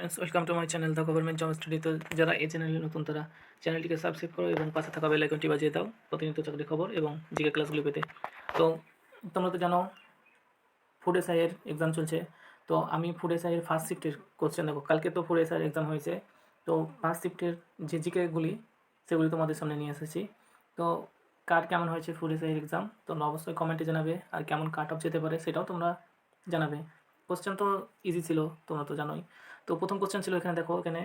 Friends welcome to my channel the government job study তো যারা এই চ্যানেলে নতুন, তারা চ্যানেলটিকে সাবস্ক্রাইব করো এবং পাশে থাকা বেল আইকনটি বাজিয়ে দাও, প্রতিনিয়ত চাকরি খবর এবং জিকে ক্লাসগুলি পেতে। তো তোমরা তো জানো ফুড এসআইয়ের এক্সাম চলছে। তো আমি ফুড এসআইয়ের ফার্স্ট শিফটের কোশ্চেন দেখো কালকে তো ফুড এসআইয়ের এক্সাম হয়েছে। তো ফার্স্ট শিফটের যে জিকেগুলি, সেগুলি তোমাদের সামনে নিয়ে এসেছি। তো কার কেমন হয়েছে ফুড এসআইয়ের এক্সাম তোমরা অবশ্যই কমেন্টে জানাবে। আর কেমন কাট অফ যেতে পারে, সেটাও তোমরা জানাবে। কোশ্চেন তো ইজি ছিল, তোমরা তো জানোই। তো প্রথম কোশ্চেন ছিল এখানে দেখো, এখানে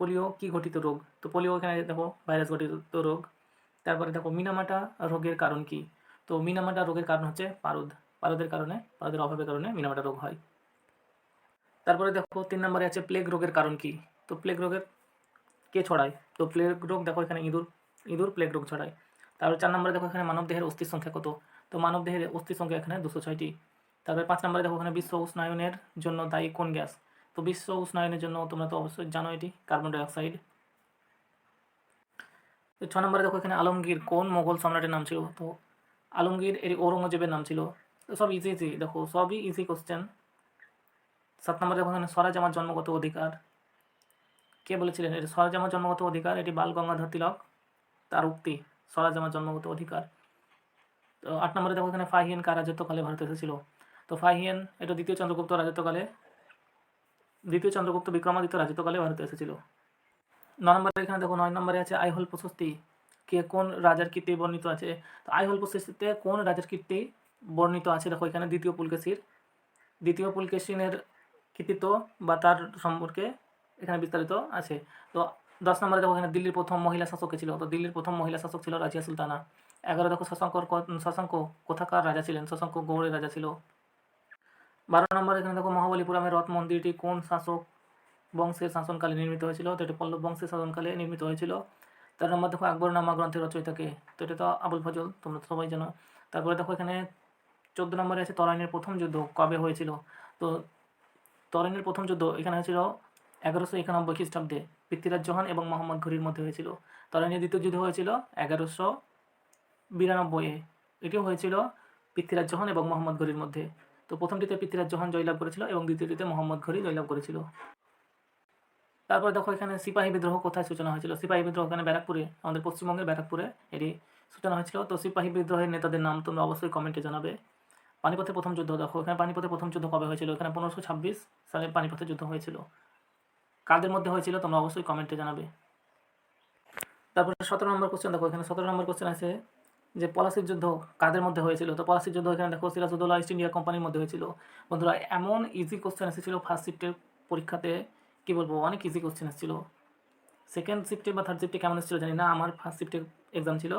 পোলিও কি ঘটিত রোগ? তো পোলিও এখানে দেখো ভাইরাস ঘটিত রোগ। তারপরে দেখো, মিনামাটা রোগের কারণ কি? তো মিনামাটা রোগের কারণ হচ্ছে পারদ। পারদের কারণে, পারদের অভাবের কারণে মিনামাটা রোগ হয়। তারপরে দেখো, তিন নম্বরে আছে প্লেগ রোগের কারণ কি? তো প্লেগ রোগের কে ছড়ায়? তো প্লেগ রোগ দেখো এখানে ইঁদুর ইঁদুর প্লেগ রোগ ছড়ায়। তারপরে চার নম্বরে দেখো এখানে মানব দেহের অস্থির সংখ্যা কত? তো মানবদেহের অস্থির সংখ্যা এখানে দুশো ছয়টি। তারপরে পাঁচ নম্বরে দেখো এখানে বিশ্ব উষ্ণায়নের জন্য দায়ী কোন গ্যাস? তো বিশ্ব উষ্ণায়নের জন্য তোমরা তো অবশ্যই জানো এটি কার্বন ডাইঅক্সাইড তো ছ নম্বরে দেখো এখানে আলমগীর কোন মোগল সম্রাটের নাম ছিল? তো আলমগীর, এর ঔরঙ্গজেবের নাম ছিল। তো সব ইজি ইজি দেখো, সবই ইজি কোশ্চেন সাত নম্বরে দেখো এখানে স্বরাজ আমার জন্মগত অধিকার। কে বলেছিলেন? এটি স্বরাজ আমার জন্মগত অধিকার, এটি বাল গঙ্গাধর তিলক, তার উক্তি, স্বরাজ আমার জন্মগত অধিকার। তো আট নম্বরে দেখো এখানে ফাহিয়েন কার রাজত্বকালে ভারতে এসেছিল। তো ফাহিয়েন, এটা দ্বিতীয় চন্দ্রগুপ্ত রাজত্বকালে দ্বিতীয় চন্দ্রগুপ্ত বিক্রমাদিত্য রাজত্বকালে ভারতে এসেছিল। ন নম্বরে এখানে দেখো, নয় নম্বরে আছে আইহল প্রশস্তি। কে কোন রাজার কীর্তি বর্ণিত আছে? তো আইহল প্রশস্তিতে কোন রাজার কীর্তি বর্ণিত আছে? দেখো, এখানে দ্বিতীয় পুলকেশীর। দ্বিতীয় পুলকেশিনের কৃতিত্ব বা তার সম্পর্কে এখানে বিস্তারিত আছে। তো দশ নম্বরে দেখো, এখানে দিল্লির প্রথম মহিলা শাসক ছিল? তো দিল্লির প্রথম মহিলা শাসক ছিল রাজিয়া সুলতানা। এগারো, দেখো, শশাঙ্কর শশাঙ্ক কোথাকার রাজা ছিলেন? শশাঙ্ক গৌড়ের রাজা ছিল। বারো নম্বর এখানে দেখো মহাবলীপুরমের রথ মন্দিরটি কোন শাসক বংশের শাসনকালে নির্মিত হয়েছিল? তো এটি পল্লব বংশের শাসনকালে নির্মিত হয়েছিল। তার নম্বর দেখো আকবর আকবরনামা গ্রন্থের রচয়িতাকে। তো এটা তো আবুল ফজল, তোমরা সবাই জানো। তারপরে দেখো এখানে চোদ্দ নম্বরে আছে তরাইনের প্রথম যুদ্ধ কবে হয়েছিল? তো তরাইনের প্রথম যুদ্ধ এখানে হয়েছিল এগারোশো একানব্বই খ্রিস্টাব্দে। পৃথ্বীরাজ চৌহান এবং মোহাম্মদ ঘুরির মধ্যে হয়েছিল। তরাইনের দ্বিতীয় যুদ্ধ হয়েছিল এগারোশো বিরানব্বইয়ে এটিও হয়েছিল পৃথ্বীরাজ চৌহান এবং মোহাম্মদ ঘুরির মধ্যে। তো প্রথমটিতে পৃথ্বীরাজ চৌহান জয়লাভ করেছিল এবং দ্বিতীয়টিতে মোহাম্মদ ঘুরি জয়লাভ করেছিল। তারপর দেখো এখানে সিপাহী বিদ্রোহ কোথায় সূচনা হয়েছিল? সিপাহী বিদ্রোহ এখানে ব্যারাকপুরে, আমাদের পশ্চিমবঙ্গের ব্যারাকপুরে এটি সূচনা হয়েছিল। তো সিপাহী বিদ্রোহের নেতাদের নাম তোমরা অবশ্যই কমেন্টে জানাবে। পানিপথের প্রথম যুদ্ধ দেখো, এখানে পানিপথের প্রথম যুদ্ধ কবে হয়েছিল? এখানে পনেরোশো ছাব্বিশ সালে পানিপথের যুদ্ধ হয়েছিল। কাদের মধ্যে হয়েছিল তোমরা অবশ্যই কমেন্টে জানাবে। তারপরে সতেরো নম্বর কোশ্চেন দেখো, এখানে সতেরো নম্বর কোশ্চেন আছে যে পলাশির যুদ্ধ কাদের মধ্যে হয়েছিল? তো পলাশির যুদ্ধ এখানে দেখো সিরাজউদ্দৌলা ইস্ট ইন্ডিয়া কোম্পানির মধ্যে হয়েছিল। বন্ধুরা, এমন ইজি কোশ্চেন এসেছিল ফার্স্ট শিফটের পরীক্ষাতে, কি বলব, অনেক ইজি কোশ্চেন এসেছিল। সেকেন্ড শিফটে বা থার্ড শিফটে কেমন এসেছিল জানি না, আমার ফার্স্ট শিফটে এক্সাম ছিল,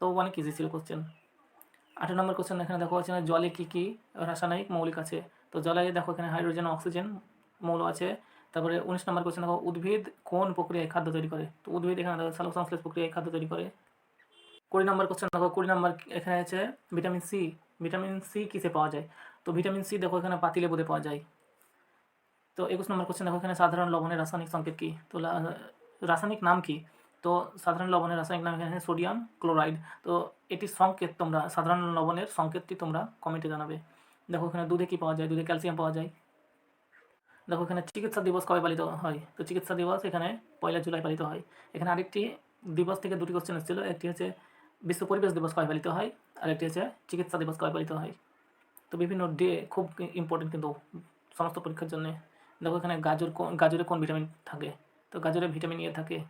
তো অনেক ইজি ছিল কোশ্চেন আঠেরো নম্বর কোশ্চেন এখানে দেখো হচ্ছে জলে কী কী রাসায়নিক মৌলিক আছে? তো জলে দেখো এখানে হাইড্রোজেন অক্সিজেন মৌল আছে। তারপরে উনিশ নম্বর কোশ্চেন দেখো, উদ্ভিদ কোন প্রক্রিয়ায় খাদ্য তৈরি করে? তো উদ্ভিদ এখানে দেখো সালোক সংশ্লেষ প্রক্রিয়ায় খাদ্য তৈরি করে। কুড়ি নম্বর কোশ্চেন দেখো, কুড়ি নম্বর এখানে আছে ভিটামিন সি ভিটামিন সি কিসে পাওয়া যায়? তো ভিটামিন সি দেখো এখানে পাতিলে বোধে পাওয়া যায়। তো একুশ নম্বর কোশ্চেন দেখো, এখানে সাধারণ লবণের রাসায়নিক সংকেত কী? তো রাসায়নিক নাম কি? তো সাধারণ লবণের রাসায়নিক নাম এখানে সোডিয়াম ক্লোরাইড তো এটির সংকেত তোমরা, সাধারণ লবণের সংকেতটি তোমরা কমেন্টে জানাবে। দেখো এখানে দুধে কী পাওয়া যায়? দুধে ক্যালসিয়াম পাওয়া যায়। দেখো এখানে চিকিৎসা দিবস কবে পালিত হয়? তো চিকিৎসা দিবস এখানে পয়লা জুলাই পালিত হয়। এখানে আরেকটি দিবস থেকে দুটি কোশ্চেন এসেছিল। একটি হচ্ছে বিশ্ব পরিবেশ দিবস কবে পালিত হয়? আর একটি হচ্ছে চিকিৎসা দিবস কবে পালিত হয়? তো বিভিন্ন ডে খুব ইম্পর্টেন্ট কিন্তু সমস্ত পরীক্ষার জন্য। দেখো এখানে গাজর কোন- গাজরে কোন ভিটামিন থাকে? তো গাজরে ভিটামিন এ থাকে।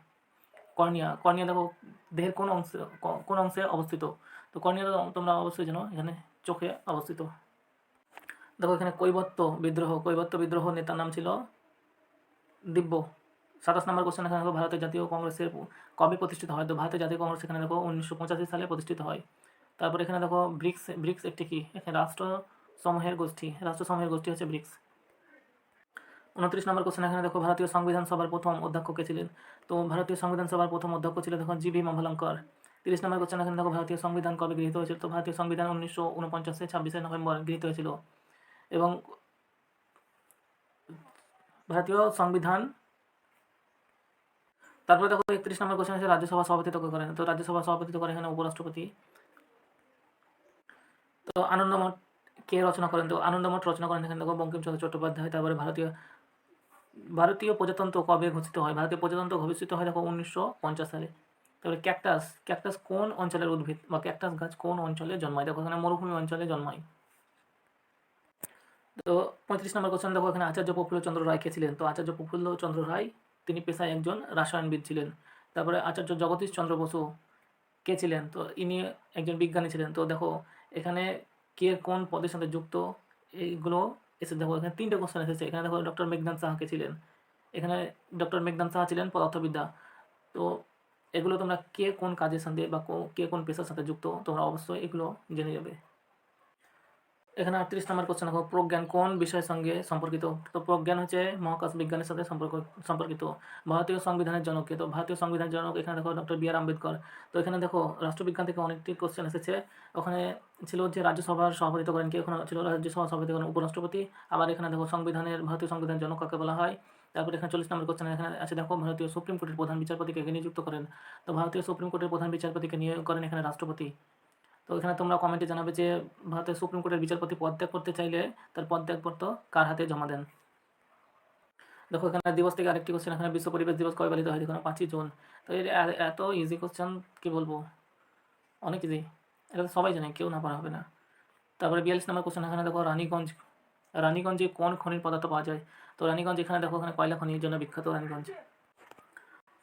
কর্নিয়া কর্নিয়া দেখো দেহের কোন অংশে কোন অংশে অবস্থিত? তো কর্নিয়া তোমরা অবশ্যই জানো, এখানে চোখে অবস্থিত। দেখো এখানে কৈবত্য বিদ্রোহ কৈবত্য বিদ্রোহ নেতার নাম ছিল দিব্য। সাতাশ নম্বর কোশ্চেন এখানে দেখো ভারতের জাতীয় কংগ্রেসের কবে প্রতিষ্ঠিত হয়? তো ভারতের জাতীয় কংগ্রেস এখানে দেখো উনিশশো পঁচাশি সালে প্রতিষ্ঠিত হয়। তারপর এখানে দেখো ব্রিক্স ব্রিক্স একটি কি? এখানে রাষ্ট্র সমূহের গোষ্ঠী রাষ্ট্র সমূহের গোষ্ঠী হচ্ছে ব্রিক্স। উনত্রিশ নম্বর কোশ্চেন এখানে দেখো, ভারতীয় সংবিধান সভার প্রথম অধ্যক্ষ কে ছিলেন? তো ভারতীয় সংবিধান সভার প্রথম অধ্যক্ষ ছিল দেখো জি ভি মাভলঙ্কর তিরিশ নম্বর কোশ্চেন এখানে দেখো, ভারতীয় সংবিধান কবে গৃহীত হয়েছিল? তো ভারতীয় সংবিধান উনিশশো উনপঞ্চাশে ছাব্বিশে নভেম্বর গৃহীত হয়েছিল। এবং ভারতীয় সংবিধান তারপরে দেখো একত্রিশ নম্বর কোশ্চেন আছে রাজ্যসভা সভাপতিত্ব করেন তো রাজ্যসভা সভাপতিত্ব করেন এখানে উপরাষ্ট্রপতি। তো আনন্দমঠ কে রচনা করেন? তো আনন্দমঠ রচনা করেন এখানে দেখো বঙ্কিমচন্দ্র চট্টোপাধ্যায়, তারপরে ভারতীয় ভারতীয় প্রজাতন্ত্র কবে ঘোষিত হয়? ভারতীয় প্রজাতন্ত্র ঘোষিত হয় দেখো উনিশশো পঞ্চাশ সালে। তারপরে ক্যাকটাস ক্যাকটাস কোন অঞ্চলের উদ্ভিদ বা ক্যাকটাস গাছ কোন অঞ্চলে জন্মায়? দেখো এখানে মরুভূমি অঞ্চলে জন্মায়। তো পঁয়ত্রিশ নম্বর কোশ্চেন দেখো এখানে আচার্য প্রফুল্লচন্দ্র রায় কে ছিলেন? তো আচার্য প্রফুল্ল চন্দ্র রায় তিনি পেশায় একজন রাসায়নবিদ ছিলেন। তারপরে আচার্য জগদীশ চন্দ্র বসু কে ছিলেন? তো ইনি একজন বিজ্ঞানী ছিলেন। তো দেখো, এখানে কে কোন পদের সাথে যুক্ত, এইগুলো এসে দেখো, এখানে তিনটে কোশ্চেন এসেছে। এখানে দেখো ডক্টর মেঘনাথ সাহা কে ছিলেন? এখানে ডক্টর মেঘনাথ সাহা ছিলেন পদার্থবিদ্যা। তো এগুলো তোমরা কে কোন কাজের সাথে বা কে কোন পেশার সাথে যুক্ত, তোমরা অবশ্যই এগুলো জেনে যাবে। এখানে আটত্রিশ নম্বর কোশ্চেন দেখো, প্রজ্ঞান কোন বিষয়ের সঙ্গে সম্পর্কিত? তো প্রজ্ঞান হচ্ছে মহাকাশ বিজ্ঞানের সাথে সম্পর্ক, সম্পর্কিত। ভারতীয় সংবিধানের জনক তো ভারতীয় সংবিধানের জনক এখানে দেখো ডক্টর বি আর আম্বেদকর। তো এখানে দেখো, রাষ্ট্রবিজ্ঞান থেকে অনেকটি কোশ্চেন এসেছে। ওখানে ছিল যে রাজ্যসভার সভাপতিত্ব করেন কে? ওখানে ছিল রাজ্যসভার সভাপতি করেন উপরাষ্ট্রপতি। আবার এখানে দেখো সংবিধানের, ভারতীয় সংবিধানের জনক কাকে বলা হয়? তারপরে এখানে চল্লিশ নম্বর কোশ্চেন এখানে আছে দেখো, ভারতীয় সুপ্রিম কোর্টের প্রধান বিচারপতিকে নিযুক্ত করেন? তো ভারতীয় সুপ্রিম কোর্টের প্রধান বিচারপতিকে নিয়োগ করেন এখানে রাষ্ট্রপতি। তো এখানে তোমরা কমেন্টে জানাবে যে ভারতের সুপ্রিম কোর্টের বিচারপতি পদত্যাগ করতে চাইলে তার পদত্যাগপত্র কার হাতে জমা দেন? দেখো, এখানে দিবস থেকে আরেকটি কোশ্চেন এখানে বিশ্ব পরিবেশ দিবস কবে পালিত হয়? পাঁচই জুন। তো এর এত ইজি কোশ্চেন কি বলব? অনেক ইজি এটা তো সবাই জানে, কেউ না পারা হবে না। তারপরে বিয়াল্লিশ নম্বর কোশ্চেন এখানে দেখো, রানীগঞ্জ, রানীগঞ্জে কোন খনির পদার্থ পাওয়া যায়? তো রানীগঞ্জ, এখানে দেখো, এখানে কয়লা খনির জন্য বিখ্যাত Raniganj.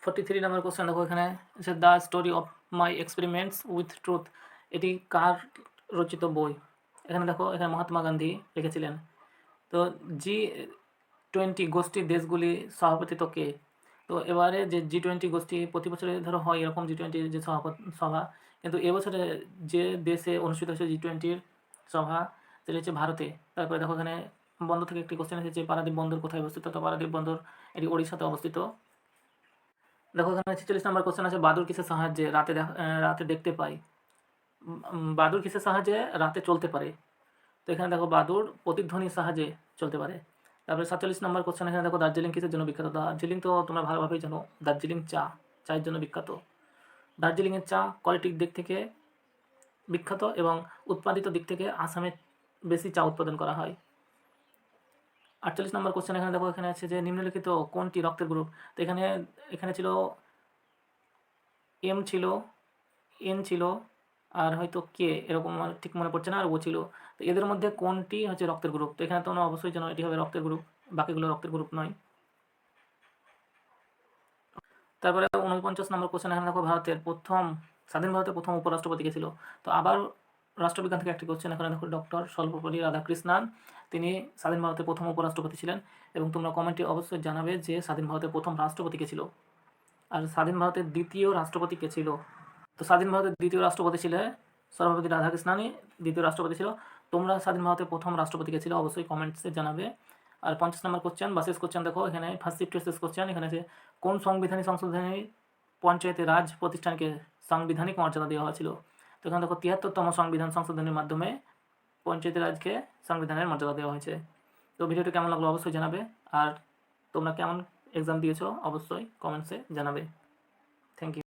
Forty three number question দেখো, এখানে the story of my experiments with truth এটি কার রচিত বই? এখানে দেখো, এখানে মহাত্মা গান্ধী লিখেছিলেন। তো জি টোয়েন্টি গোষ্ঠী দেশগুলি সভাপতিত্ব কে? তো এবারে যে জি টোয়েন্টি গোষ্ঠী প্রতি বছরে ধরো হয় এরকম জি টোয়েন্টির যে সভা। কিন্তু এবছরে যে দেশে অনুষ্ঠিত হয়েছে জি টোয়েন্টির সভা, সেটা হচ্ছে ভারতে। তারপরে দেখো এখানে বন্দর থেকে একটি কোশ্চেন এসেছে, পারাদ্বীপ বন্দর কোথায় অবস্থিত? তো পারাদ্বীপ বন্দর এটি ওড়িশাতে অবস্থিত। দেখো এখানে ছেচল্লিশ নম্বর কোশ্চেন আছে, বাদুর কিসের সাহায্যে? রাতে রাতে দেখতে পাই। বাদুর কিসের সাহায্যে? রাতে চলতে পারে। তো এখানে দেখো বাদুর প্রতিধ্বনির সাহায্যে চলতে পারে। তারপরে সাতচল্লিশ নম্বর কোশ্চেন এখানে দেখো দার্জিলিং কিসের জন্য বিখ্যাত? দার্জিলিং তো তোমরা ভালোভাবেই জানো, দার্জিলিং চা, চায়ের জন্য বিখ্যাত। দার্জিলিংয়ের চা কোয়ালিটির দিক থেকে বিখ্যাত এবং উৎপাদিত দিক থেকে আসামে বেশি চা উৎপাদন করা হয়। আটচল্লিশ নম্বর কোশ্চেন এখানে দেখো, এখানে আছে যে নিম্নলিখিত কোনটি রক্তের গ্রুপ তো এখানে এখানে ছিল এম ছিল এন ছিল আর হয়তো কে এরকম ঠিক মনে পড়ছে না আর ও ছিল। তো এদের মধ্যে কোনটি হচ্ছে রক্তের গ্রুপ তো এখানে তো তোমরা অবশ্যই জানো এটি হবে রক্তের গ্রুপ বাকিগুলো রক্তের গ্রুপ নয়। তারপরে উনপঞ্চাশ নম্বর কোশ্চেন এখানে দেখো ভারতের প্রথম, স্বাধীন ভারতের প্রথম উপরাষ্ট্রপতি কে ছিল? তো আবার রাষ্ট্রবিজ্ঞান থেকে একটি কোশ্চেন এখানে দেখো ডক্টর সর্বপল্লী রাধাকৃষ্ণান। তিনি স্বাধীন ভারতের প্রথম উপরাষ্ট্রপতি ছিলেন এবং তোমরা কমেন্টে অবশ্যই জানাবে যে স্বাধীন ভারতের প্রথম রাষ্ট্রপতি কে ছিল? আর স্বাধীন ভারতের দ্বিতীয় রাষ্ট্রপতি কে ছিল? তো স্বাধীন ভারতের দ্বিতীয় রাষ্ট্রপতি ছিল সর্বপতি রাধাকৃষ্ণানই দ্বিতীয় রাষ্ট্রপতি ছিল। তোমরা স্বাধীন ভারতের প্রথম রাষ্ট্রপতি কে ছিল, অবশ্যই কমেন্টসে জানাবে। আর পঞ্চাশ নম্বর কোশ্চেন বা শেষ কোশ্চেন দেখো, এখানে ফার্স্ট শিফটের শেষ কোশ্চেন এখানে আছে, কোন সংবিধানিক সংশোধনী পঞ্চায়েতে রাজ প্রতিষ্ঠানকে সাংবিধানিক মর্যাদা দেওয়া হয়েছিল? তো এখানে দেখো, তিয়াত্তরতম সংবিধান সংশোধনের মাধ্যমে পঞ্চায়েতে রাজকে সংবিধানের মর্যাদা দেওয়া হয়েছে। তো ভিডিওটি কেমন লাগল অবশ্যই জানাবে। আর তোমরা কেমন এক্সাম দিয়েছ, অবশ্যই কমেন্টসে জানাবে। Thank you